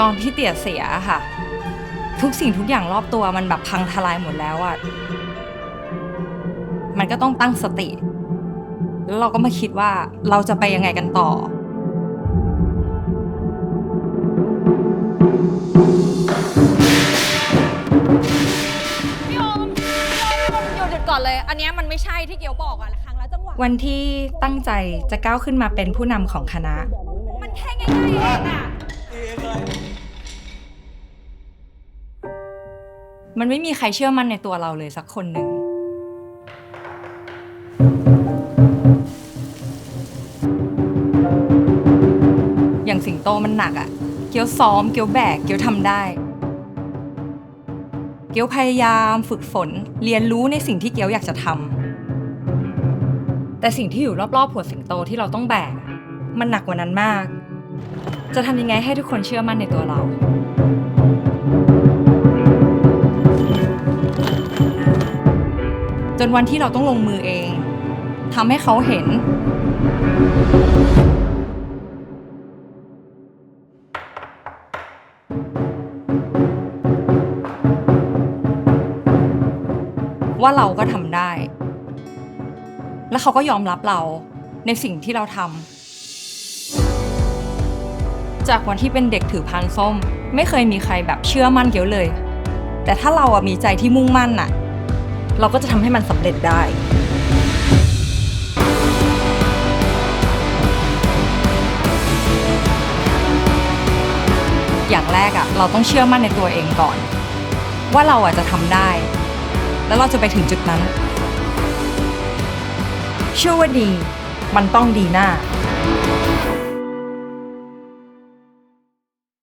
ตอนที่เตี่ยเสียค่ะ ทุกสิ่งทุกอย่างรอบตัวมันแบบพังทลายหมดแล้วอะมันก็ต้องตั้งสติ แล้วเราก็มาคิดว่าเราจะไปยังไงกันต่อ พี่โอมพี่โอมพี่โอมหยุดหยุดก่อนเลย อันเนี้ยมันไม่ใช่ที่เกียวบอกอะครั้งละจังหวะวันที่ตั้งใจจะก้าวขึ้นมาเป็นผู้นำของคณะ มันแค่ง่ายๆเองอะ มันไม่มีใครเชื่อมั่นในตัวเราเลยสักคนหนึ่ง อย่างสิงโตมันหนักอะ่ะ เกียวซ้อม เกียวแบก เกียวทำได้ เกียวพยายามฝึกฝน เรียนรู้ในสิ่งที่เกียวอยากจะทำ แต่สิ่งที่อยู่รอบๆหัวสิงโตที่เราต้องแบก มันหนักกว่านั้นมาก จะทำยังไงให้ทุกคนเชื่อมั่นในตัวเรา จนวันที่เราต้องลงมือเองทำให้เขาเห็น ว่าเราก็ทำได้ แล้วเขาก็ยอมรับเราในสิ่งที่เราทำจากวันที่เป็นเด็กถือพานส้ม ไม่เคยมีใครแบบเชื่อมั่นเกี่ยวเลย แต่ถ้าเราอะมีใจที่มุ่งมั่นอะ เราก็จะทำให้มันสำเร็จได้ อย่างแรกอะเราต้องเชื่อมั่นในตัวเองก่อน ว่าเราอะจะทำได้ แล้วเราจะไปถึงจุดนั้น เชื่อว่าดี มันต้องดีหน้า